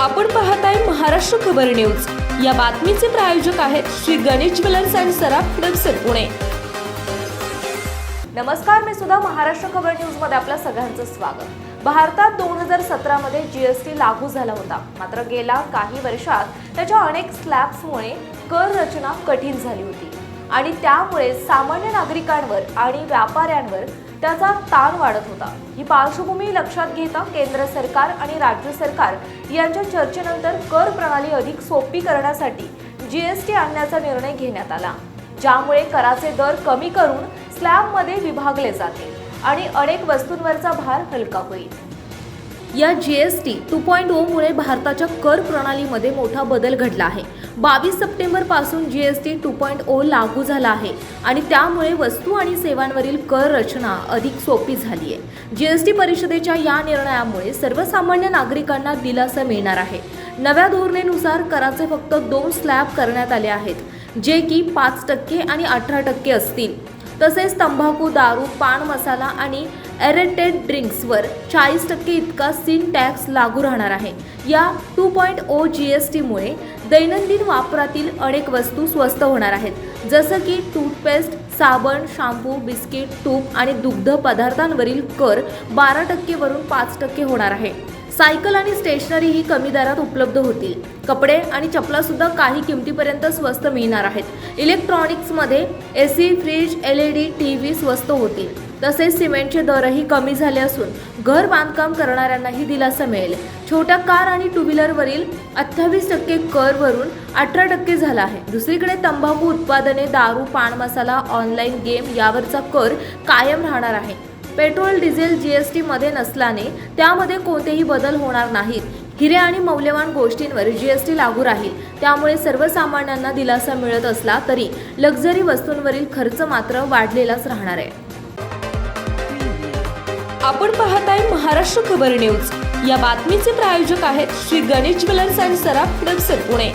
आपण पाहताय महाराष्ट्र खबर न्यूज. या बातमीचे प्रायोजक आहेत श्री गणेश ज्वेलर्स अँड सराफ हडपसर पुणे. नमस्कार मी सुद्धा महाराष्ट्र खबर न्यूजमध्ये आपल्या सगळ्यांचं स्वागत. भारतात दोन हजार सतरामध्ये जीएसटी लागू झाला होता. मात्र गेल्या काही वर्षात त्याच्या अनेक स्लॅब्समुळे कर रचना कठीण झाली होती. आणि त्यामुळे सामान्य नागरिकांवर आणि व्यापाऱ्यांवर त्याचा ताण वाढत होता. ही पार्श्वभूमी लक्षात घेता केंद्र सरकार आणि राज्य सरकार यांच्या चर्चेनंतर कर प्रणाली अधिक सोपी करण्यासाठी जीएसटी आणण्याचा निर्णय घेण्यात आला ज्यामुळे कराचे दर कमी करून स्लॅबमध्ये विभागले जातील आणि अनेक वस्तूंवरचा भार हलका होईल. या G S T two point ओमुळे भारताच्या कर प्रणालीमध्ये मोठा बदल घडला आहे. बावीस सप्टेंबरपासून G S T two point O oh लागू झाला आहे आणि त्यामुळे वस्तू आणि सेवांवरील कर रचना अधिक सोपी झाली आहे जी एस टी परिषदेच्या या निर्णयामुळे सर्वसामान्य नागरिकांना दिलासा मिळणार आहे. नव्या धोरणेनुसार कराचे फक्त दोन स्लॅब करण्यात आले आहेत जे की पाच टक्के आणि अठरा टक्के असतील. तसेच तंबाखू दारू पान मसाला आणि एरेटेड ड्रिंक्सवर चाळीस टक्के इतका सीन टॅक्स लागू राहणार आहे. या two point O G S टीमुळे दैनंदिन वापरातील अनेक वस्तू स्वस्त होणार आहेत. जसं की टूथपेस्ट साबण शॅम्पू बिस्किट तूप आणि दुग्ध पदार्थांवरील कर बारा टक्केवरून पाच टक्के होणार आहे. सायकल आणि स्टेशनरी ही कमी दरात उपलब्ध होतील. कपडे आणि चपला सुद्धा काही किमतीपर्यंत स्वस्त मिळणार आहेत. इलेक्ट्रॉनिक्समध्ये A C fridge L E D T V स्वस्त होतील. तसेच सिमेंटचे दरही कमी झाले असून घर बांधकाम करणाऱ्यांनाही दिलासा मिळेल. छोट्या कार आणि टू व्हीलरवरील अठ्ठावीस टक्के करवरून अठरा टक्के झाला आहे. दुसरीकडे तंबाखू उत्पादने दारू पान मसाला ऑनलाईन गेम यावरचा कर कायम राहणार आहे. पेट्रोल डिझेल जीएसटी मध्ये नसल्याने त्यामध्ये कोणतेही बदल होणार नाहीत. हिरे आणि मौल्यवान गोष्टींवर जीएसटी लागू राहील. त्यामुळे सर्वसामान्यांना दिलासा मिळत असला तरी लक्झरी वस्तूंवरील खर्च मात्र वाढलेलाच राहणार आहे. आपण पाहत आहे महाराष्ट्र खबर न्यूज. या बातमीचे प्रायोजक आहेत श्री गणेश ज्वेलर्स अँड सराफ हडपसर पुणे.